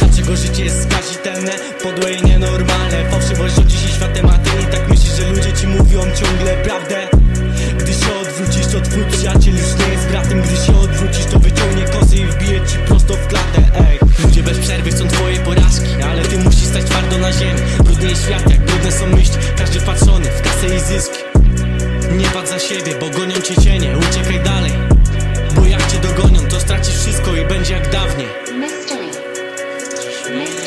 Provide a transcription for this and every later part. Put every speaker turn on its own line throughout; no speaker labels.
Dlaczego życie jest skazitelne, podłe i nienormalne? Fałszywość rządzi się światem, a ty tak myślisz, że ludzie ci mówią ciągle prawdę. Nie patrz za siebie, bo gonią cię cienie Uciekaj dalej Bo jak cię dogonią, to stracisz wszystko i będzie jak dawniej
Mystery. Mystery.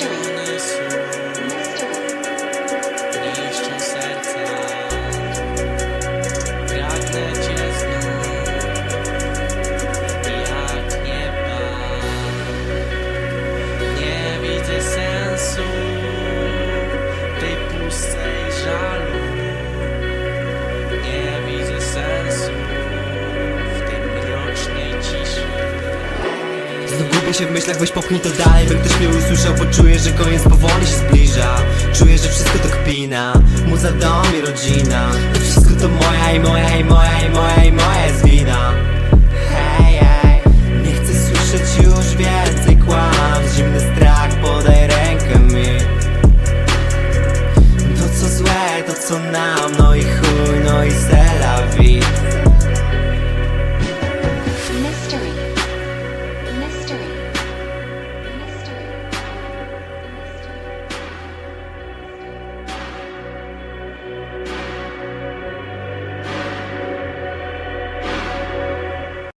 Znów
gubię się w myślach, weź popchnij to dalej. By ktoś mnie usłyszał, bo czuję, że koniec powoli się zbliża. Czuję, że wszystko to kpina. Muza, dom i rodzina. To wszystko to moja i moja i moja i moja i moja jest wina